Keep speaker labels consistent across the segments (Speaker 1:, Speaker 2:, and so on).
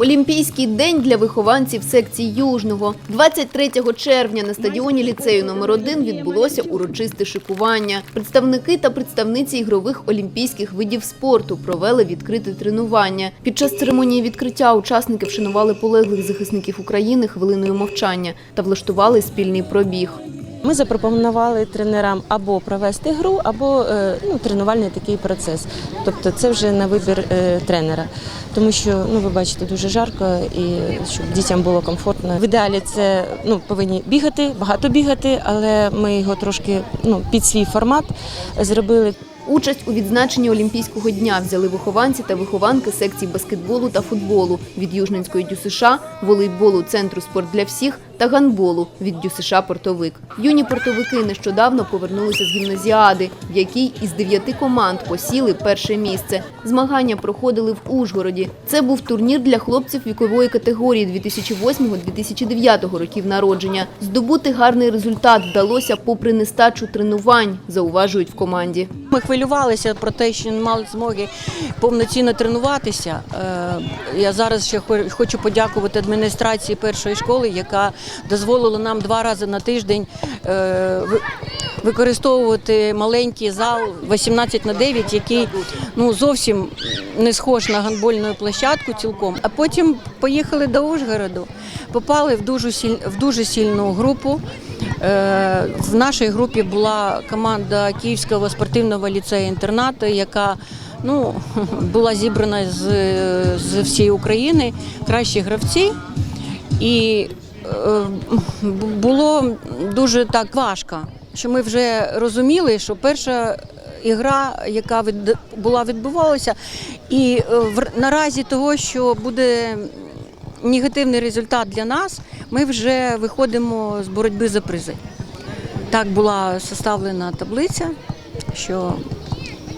Speaker 1: Олімпійський день для вихованців секції Южного. 23 червня на стадіоні ліцею номер 1 відбулося урочисте шикування. Представники та представниці ігрових олімпійських видів спорту провели відкрите тренування. Під час церемонії відкриття учасники вшанували полеглих захисників України хвилиною мовчання та влаштували спільний пробіг.
Speaker 2: Ми запропонували тренерам або провести гру, або е, ну, тренувальний такий процес. Тобто це вже на вибір е, тренера. Тому що ну ви бачите дуже жарко і щоб дітям було комфортно. В ідеалі це ну повинні бігати, багато бігати, але ми його трошки ну під свій формат зробили.
Speaker 1: Участь у відзначенні Олімпійського дня взяли вихованці та вихованки секцій баскетболу та футболу від Южненської ДЮСШ, волейболу Центру спорт для всіх та ганболу від ДЮСШ «Портовик». Юні портовики нещодавно повернулися з гімназіади, в якій із дев'яти команд посіли перше місце. Змагання проходили в Ужгороді. Це був турнір для хлопців вікової категорії 2008-2009 років народження. Здобути гарний результат вдалося попри нестачу тренувань, зауважують в команді.
Speaker 3: Ми хвилювалися про те, що не мали змоги повноцінно тренуватися. Е, Я зараз ще хо- хочу подякувати адміністрації першої школи, яка дозволила нам два рази на тиждень е, використовувати маленький зал 18 на 9, який ну зовсім не схож на гандбольну площадку цілком. А потім поїхали до Ужгороду, попали в дуже сіль, в дуже сильну групу. Е, В нашій групі була команда Київського спортивного ліцею інтернату, яка ну, була зібрана з, з всієї України, кращі гравці. І було дуже так важко, що ми вже розуміли, що перша ігра, яка була відбувалася, і е, наразі того, що буде негативний результат для нас, ми вже виходимо з боротьби за призи. Так була составлена таблиця, що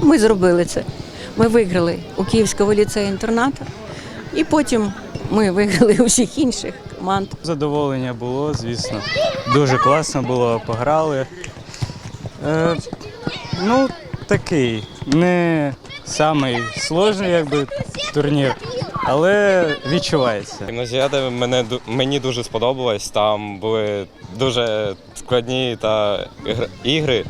Speaker 3: ми зробили це. Ми виграли у Київського ліцею інтерната, і потім ми виграли у всіх інших команд.
Speaker 4: Задоволення було, звісно. Дуже класно було, пограли. Е, ну, такий, не самий сложний якби, турнір, але відчувається.
Speaker 5: Гімназіада мене ду- мені дуже сподобалась. Там були дуже складні та ігри.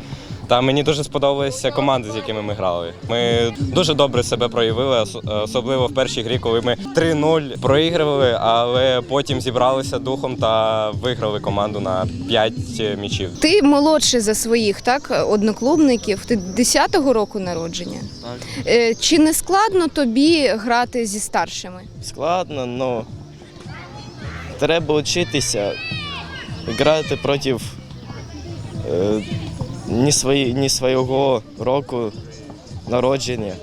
Speaker 5: Та мені дуже сподобалися команди, з якими ми грали. Ми дуже добре себе проявили, особливо в першій грі, коли ми 3-0 проігрували, але потім зібралися духом та виграли команду на 5 м'ячів.
Speaker 6: Ти молодший за своїх, так, одноклубників. Ти 10-го року народження. Так. Чи не складно тобі грати зі старшими?
Speaker 7: складно, але треба вчитися грати проти не, свої, ні свого року народження.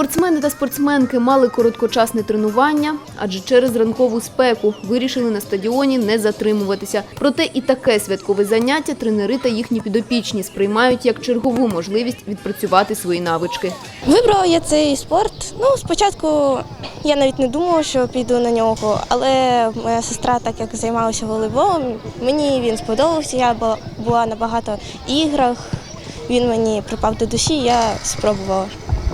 Speaker 1: Спортсмени та спортсменки мали короткочасне тренування, адже через ранкову спеку вирішили на стадіоні не затримуватися. Проте і таке святкове заняття тренери та їхні підопічні сприймають як чергову можливість відпрацювати свої навички.
Speaker 8: Вибрала я цей спорт. Ну, спочатку я навіть не думала, що піду на нього, але моя сестра, так як займалася волейболом, мені він сподобався. Я бу- була на багато іграх, він мені припав до душі, я спробувала.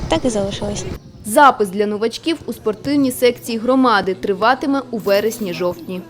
Speaker 8: Так і залишилось.
Speaker 1: Запис для новачків у спортивній секції громади триватиме у вересні-жовтні.